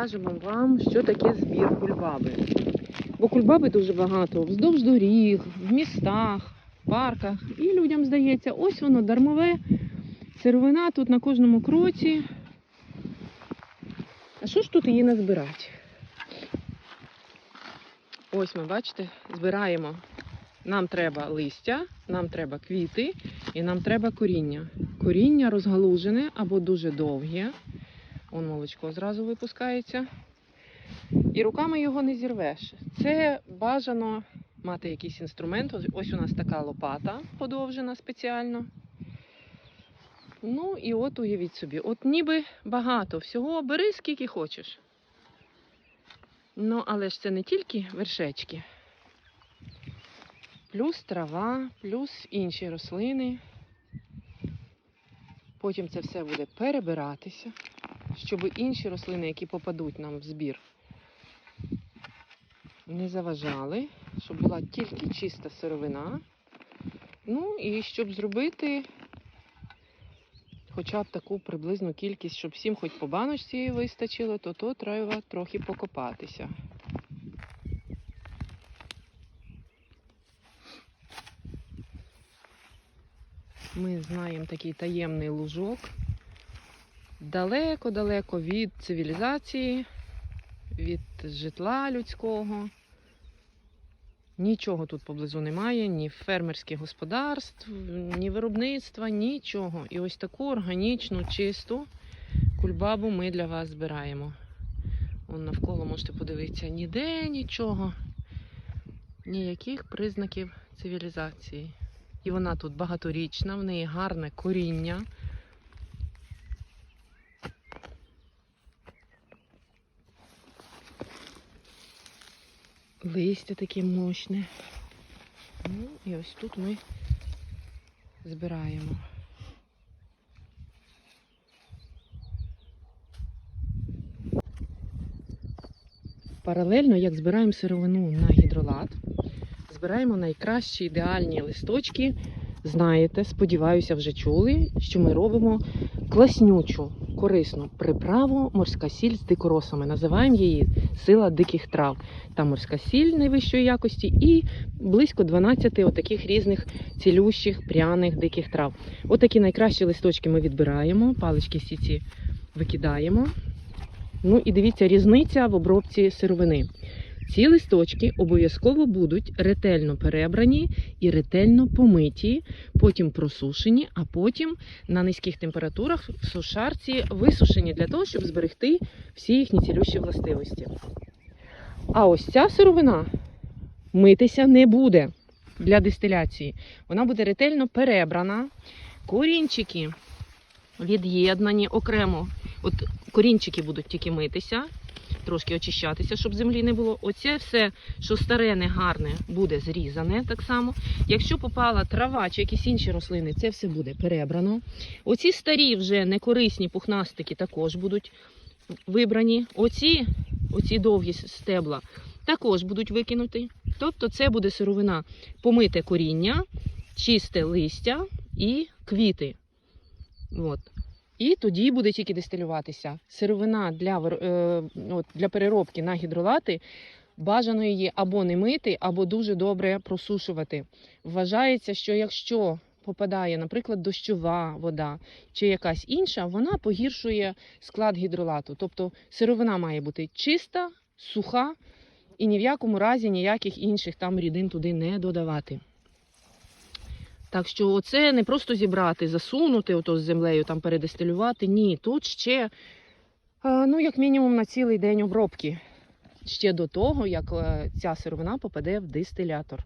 покажемо вам, що таке збір кульбаби. Бо кульбаби дуже багато вздовж доріг, в містах, в парках. І людям здається, ось воно дармове, сировина тут на кожному кроці. А що ж тут її назбирати? Ось ми, бачите, збираємо. Нам треба листя, нам треба квіти і нам треба коріння. Коріння розгалужене або дуже довге. Вон молочко зразу випускається. І руками його не зірвеш. Це бажано мати якийсь інструмент. Ось- у нас така лопата подовжена спеціально. Ну і от уявіть собі, от ніби багато всього, бери скільки хочеш. Ну, але ж це не тільки вершечки. Плюс трава, плюс інші рослини. Потім це все буде перебиратися, щоб інші рослини, які попадуть нам в збір, не заважали, щоб була тільки чиста сировина. Ну і щоб зробити хоча б таку приблизну кількість, щоб всім хоч по баночці вистачило, то то треба трохи покопатися. Ми знаємо такий таємний лужок. Далеко-далеко від цивілізації, від житла людського. Нічого тут поблизу немає, ні фермерських господарств, ні виробництва, нічого. І ось таку органічну, чисту кульбабу ми для вас збираємо. Вон навколо можете подивитися, ніде нічого, ніяких признаків цивілізації. І вона тут багаторічна, в неї гарне коріння. Листя таке мощне. Ну і ось тут ми збираємо. Паралельно, як збираємо сировину на гідролат, збираємо найкращі ідеальні листочки. Знаєте, сподіваюся, вже чули, що ми робимо класнючу, корисну приправу морська сіль з дикоросами. Називаємо її сила диких трав. Там морська сіль найвищої якості і близько 12 отаких різних цілющих, пряних диких трав. Отакі найкращі листочки ми відбираємо, палички сіці викидаємо. Ну і дивіться, різниця в обробці сировини. Ці листочки обов'язково будуть ретельно перебрані і ретельно помиті, потім просушені, а потім на низьких температурах в сушарці висушені для того, щоб зберегти всі їхні цілющі властивості. А ось ця сировина митися не буде для дистиляції. Вона буде ретельно перебрана. Корінчики від'єднані окремо. От корінчики будуть тільки митися, трошки очищатися, щоб землі не було. Оце все, що старе, негарне, буде зрізане так само. Якщо попала трава чи якісь інші рослини, це все буде перебрано. Оці старі вже некорисні пухнастики також будуть вибрані. Оці, оці довгі стебла також будуть викинуті. Тобто це буде сировина помите коріння, чисте листя і квіти. От. І тоді буде тільки дистилюватися. Сировина для, е, от, для переробки на гідролати бажано її або не мити, або дуже добре просушувати. Вважається, що якщо попадає, наприклад, дощова вода чи якась інша, вона погіршує склад гідролату. Тобто сировина має бути чиста, суха і ні в якому разі ніяких інших там рідин туди не додавати. Так що це не просто зібрати, засунути ото з землею, там передистилювати. Ні, тут ще, е, ну, як мінімум, на цілий день обробки. Ще до того, як е, ця сировина попаде в дистилятор.